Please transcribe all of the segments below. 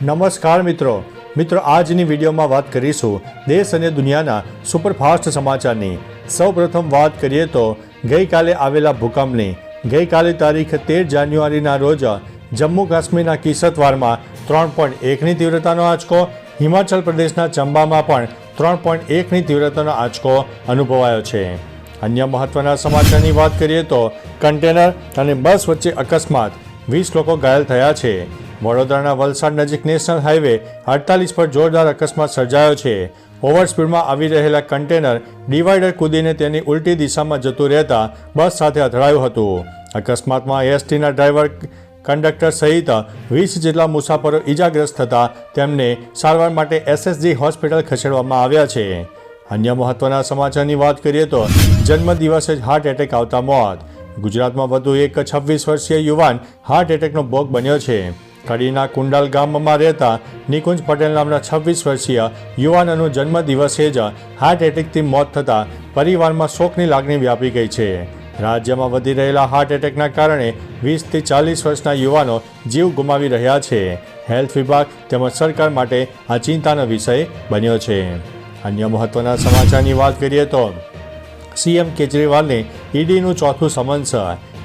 નમસ્કાર મિત્રો. મિત્રો, આજની વિડીયોમાં વાત કરીશું દેશ અને દુનિયાના સુપરફાસ્ટ સમાચારની. સૌપ્રથમ વાત કરીએ તો, ગઈકાલે આવેલા ભૂકંપની. ગઈકાલે તારીખ તેર જાન્યુઆરીના રોજ જમ્મુ કાશ્મીરના કિસતવારમાં ત્રણ પોઈન્ટ એકની તીવ્રતાનો આંચકો, હિમાચલ પ્રદેશના ચંબામાં પણ ત્રણ પોઈન્ટ એકની તીવ્રતાનો આંચકો અનુભવાયો છે. અન્ય મહત્વના સમાચારની વાત કરીએ તો, કન્ટેનર અને બસ વચ્ચે અકસ્માત. વીસ લોકો ઘાયલ થયા છે. વડોદરાના વલસાડ નજીક નેશનલ હાઈવે અડતાલીસ પર જોરદાર અકસ્માત સર્જાયો છે. ઓવરસ્પીડમાં આવી રહેલા કન્ટેનર ડિવાઈડર કૂદીને તેની ઉલટી દિશામાં જતું રહેતા બસ સાથે અથડાયું હતું. અકસ્માતમાં એસટીના ડ્રાઈવર કંડક્ટર સહિત વીસ જેટલા મુસાફરો ઈજાગ્રસ્ત થતા તેમને સારવાર માટે એસએસજી હોસ્પિટલ ખસેડવામાં આવ્યા છે. અન્ય મહત્વના સમાચારની વાત કરીએ તો જન્મદિવસે જ હાર્ટ એટેક આવતા મોત. ગુજરાતમાં વધુ એક છવ્વીસ વર્ષીય યુવાન હાર્ટ એટેકનો ભોગ બન્યો છે. કડીના કુંડાલ ગામમાં રહેતા નિકુંજ પટેલ નામના છવ્વીસ વર્ષીય યુવાનનું જન્મદિવસે જ હાર્ટ એટેકથી મોત થતાં પરિવારમાં શોકની લાગણી વ્યાપી ગઈ છે. રાજ્યમાં વધી રહેલા હાર્ટ એટેકના કારણે વીસથી ચાલીસ વર્ષના યુવાનો જીવ ગુમાવી રહ્યા છે. હેલ્થ વિભાગ તેમજ સરકાર માટે આ ચિંતાનો વિષય બન્યો છે. અન્ય મહત્વના સમાચારની વાત કરીએ તો સીએમ કેજરીવાલને ઈડીનું ચોથું સમન્સ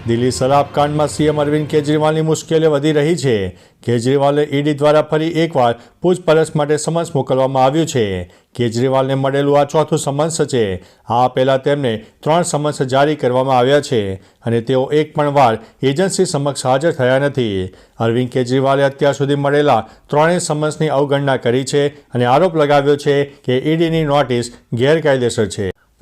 દિલ્હી શરાબ કાંડમાં સીએમ અરવિંદ કેજરીવાલની મુશ્કેલી વધી રહી છે. કેજરીવાલે ઈડી દ્વારા ફરી એકવાર પૂછપરછ માટે સમન્સ મોકલવામાં આવ્યું છે. કેજરીવાલને મળેલું આ ચોથું સમન્સ છે. આ પહેલાં તેમને ત્રણ સમન્સ જારી કરવામાં આવ્યા છે અને તેઓ એક પણ વાર એજન્સી સમક્ષ હાજર થયા નથી. અરવિંદ કેજરીવાલે અત્યાર સુધી મળેલા ત્રણેય સમન્સની અવગણના કરી છે અને આરોપ લગાવ્યો છે કે ઈડીની નોટિસ ગેરકાયદેસર છે.